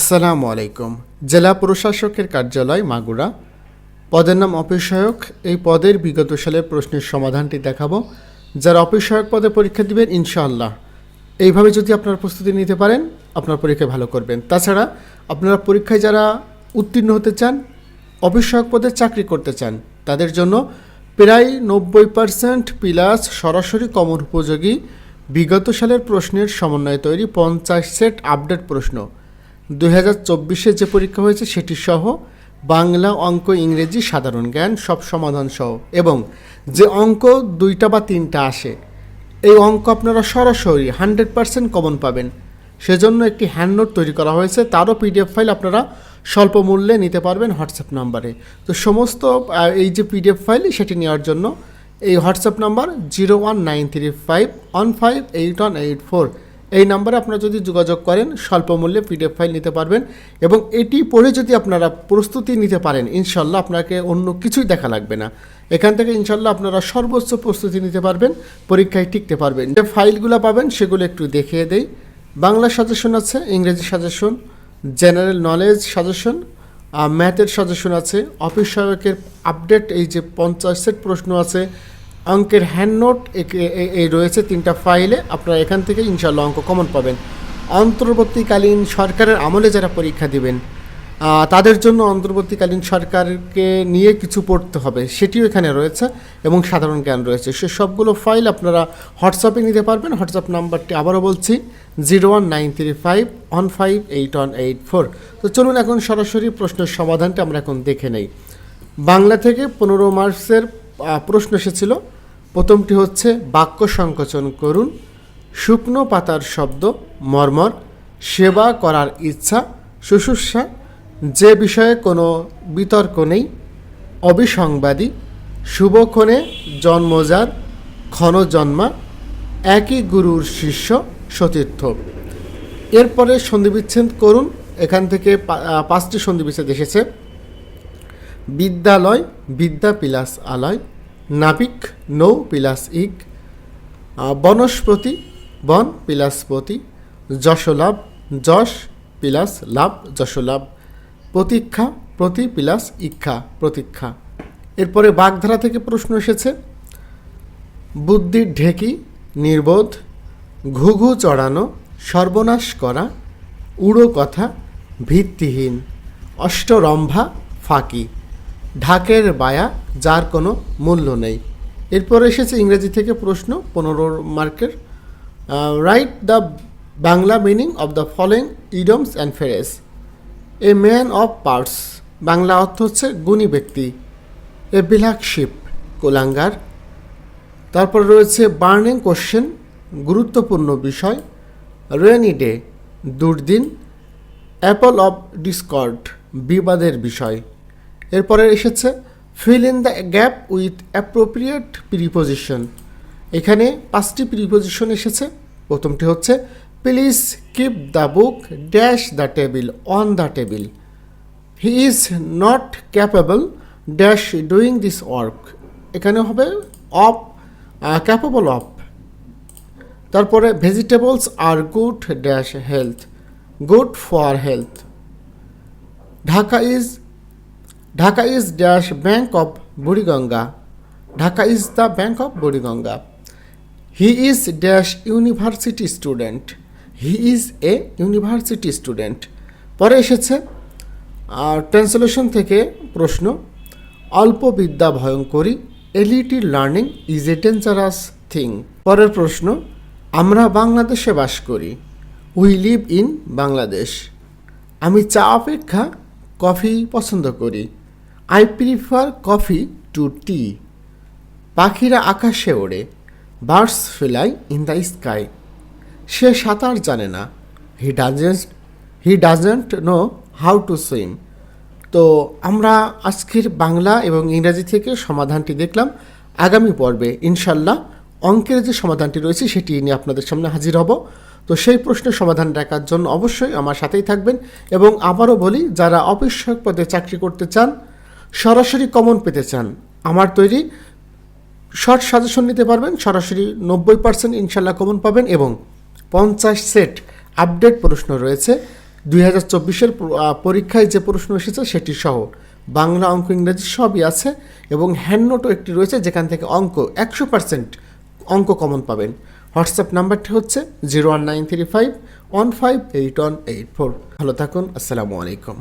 আসসালামু আলাইকুম। জেলা প্রশাসকের কার্যালয় মাগুরা। পদের নাম অফিসহায়ক এই পদের বিগত সালের প্রশ্নের সমাধানটি দেখাবো। যারা অফিসহায়ক পদে পরীক্ষা দিবেন ইনশাআল্লাহ। এইভাবে যদি আপনারা প্রস্তুতি নিতে পারেন, আপনার পরীক্ষায় ভালো করবেন। তাছাড়া আপনারা পরীক্ষায় যারা উত্তীর্ণ হতে চান অফিসহায়ক পদে চাকরি করতে চান, তাদের জন্য প্রায় নব্বই পার্সেন্ট প্লাস সরাসরি কমন উপযোগী বিগত সালের প্রশ্নের সমন্বয়ে তৈরি পঞ্চাশ সেট আপডেট প্রশ্ন। দুই হাজার চব্বিশে যে পরীক্ষা হয়েছে সেটি সহ বাংলা অঙ্ক ইংরেজি সাধারণ জ্ঞান সব সমাধান সহ। এবং যে অঙ্ক দুইটা বা তিনটা আসে, এই অঙ্ক আপনারা সরাসরি হান্ড্রেড পার্সেন্ট কমন পাবেন। সেজন্য একটি হ্যান্ড নোট তৈরি করা হয়েছে, তারও পিডিএফ ফাইল আপনারা স্বল্প মূল্যে নিতে পারবেন হোয়াটসঅ্যাপ নাম্বারে। তো সমস্ত এই যে পিডিএফ ফাইল, সেটি নেওয়ার জন্য এই WhatsApp number zero one nine three five one five eight one eight four. এই নাম্বারে আপনারা যদি যোগাযোগ করেন, স্বল্প মূল্যে পিডিএফ ফাইল নিতে পারবেন এবং এটি পড়ে যদি আপনারা প্রস্তুতি নিতে পারেন, ইনশাল্লাহ আপনাকে অন্য কিছুই দেখা লাগবে না। এখান থেকে ইনশাল্লাহ আপনারা সর্বোচ্চ প্রস্তুতি নিতে পারবেন, পরীক্ষায় টিকতে পারবেন। যে ফাইলগুলো পাবেন, সেগুলো একটু দেখিয়ে দেই। বাংলা সাজেশন আছে, ইংরেজি সাজেশন, জেনারেল নলেজ সাজেশন ম্যাথের সাজেশন আছে, অফিস সহায়কের আপডেট, এই যে পঞ্চাশ সেট প্রশ্ন আছে অঙ্কের হ্যান্ড নোট এই রয়েছে তিনটা ফাইলে আপনারা এখান থেকে ইনশাল্লাহ অঙ্ক কমন পাবেন। অন্তর্বর্তীকালীন সরকারের আমলে যারা পরীক্ষা দিবেন তাদের জন্য অন্তর্বর্তীকালীন সরকারকে নিয়ে কিছু পড়তে হবে। সেটিও এখানে রয়েছে এবং সাধারণ জ্ঞান রয়েছে। সে সবগুলো ফাইল আপনারা হোয়াটসঅ্যাপে নিতে পারবেন। হোয়াটসঅ্যাপ নাম্বারটি আবারও বলছি zero one nine three five one five eight one eight four তো চলুন এখন সরাসরি প্রশ্নের সমাধানটা আমরা এখন দেখে নেই। বাংলা থেকে পনেরো মার্চের প্রশ্ন এসেছিল। প্রথমটি হচ্ছে, বাক্য সংকোচন করুন, শুকনো পাতার শব্দ, মর্মর, সেবা করার ইচ্ছা, শুশ্রূষা, যে বিষয়ে কোনো বিতর্ক নেই, অবিসংবাদী শুভক্ষণে জন্মজার ক্ষণ জন্মা একই গুরুর শিষ্য, সতীর্থ। এরপরে সন্ধিবিচ্ছেদ করুন। এখান থেকে পাঁচটি সন্ধিবিচ্ছেদ এসেছে। বিদ্যালয়, বিদ্যা পিলাস আলয়, নাবিক, নৌ পিলাস ইক বনস্পতি, বন পিলাসপতি যশলাভ, যশ পিলাস লাভ, যশলাভ, প্রতীক্ষা, প্রতি পিলাস ইক্ষা, প্রতীক্ষা। এরপরে বাগধারা থেকে প্রশ্ন এসেছে বুদ্ধির ঢেকি, নির্বোধ, ঘুঘু চড়ানো, সর্বনাশ করা, উড়ো কথা, ভিত্তিহীন, অষ্টরম্ভা ফাঁকি। ঢাকের বায়া, যার কোনো মূল্য নেই। এরপর এসেছে ইংরেজি থেকে প্রশ্ন, পনেরো মার্কের। Write the Bangla meaning of the following idioms and phrases a man of parts Bangla অর্থ হচ্ছে গুণী ব্যক্তি। এ বিলাক শিপ কোলাঙ্গার। তারপর রয়েছে বার্নিং কোশ্চেন গুরুত্বপূর্ণ বিষয়। রেনি ডে দুর্দিন। অ্যাপল অফ ডিসকর্ড বিবাদের বিষয়। এরপরে এসেছে fill in the gap with appropriate preposition এখানে পাঁচটি প্রিপোজিশন এসেছে। প্রথমটি হচ্ছে please keep the book dash the table on the table he is not capable dash doing this work এখানে হবে অফ ক্যাপেবল অফ তারপরে vegetables R good dash health good for health Dhaka is Dhaka is dash bank of Buriganga. Dhaka is the bank of Buriganga. He is dash university student. He is a university student. পরে এসেছে translation থেকে প্রশ্ন, অল্প বিদ্যা ভয়ঙ্করী a little learning is a dangerous thing. পরের প্রশ্ন, আমরা বাংলাদেশে বাস করি, উই লিভ ইন বাংলাদেশ। আমি চা অপেক্ষা কফি পছন্দ করি। I prefer coffee to tea পাখিরা আকাশে ওড়ে birds fly in the sky সে সাঁতার জানে না he doesn't he doesn't know how to swim তো আমরা আজকের বাংলা এবং ইংরাজি থেকে সমাধানটি দেখলাম। আগামী পর্বে ইনশাল্লাহ অঙ্কের যে সমাধানটি রয়েছে সেটি নিয়ে আপনাদের সামনে হাজির হব। তো সেই প্রশ্নের সমাধান দেখার জন্য অবশ্যই আমার সাথেই থাকবেন এবং আবারও বলি, যারা অবশ্যক পদে চাকরি করতে চান সরাসরি কমন পেতে চান। আমার তৈরি শর্ট সাজেশন নিতে পারবেন, সরাসরি নব্বই পার্সেন্ট ইনশাল্লাহ কমন পাবেন এবং পঞ্চাশ সেট আপডেট প্রশ্ন রয়েছে। দুই হাজার চব্বিশের পরীক্ষায় যে প্রশ্ন এসেছে সেটি সহ বাংলা অঙ্ক ইংরেজি সবই আছে এবং হ্যান্ড নোটও একটি রয়েছে যেখান থেকে অঙ্ক একশো পার্সেন্ট অঙ্ক কমন পাবেন। হোয়াটসঅ্যাপ নাম্বারটি হচ্ছে zero one nine three five one five eight one eight four. ভালো থাকুন, আসসালামু আলাইকুম।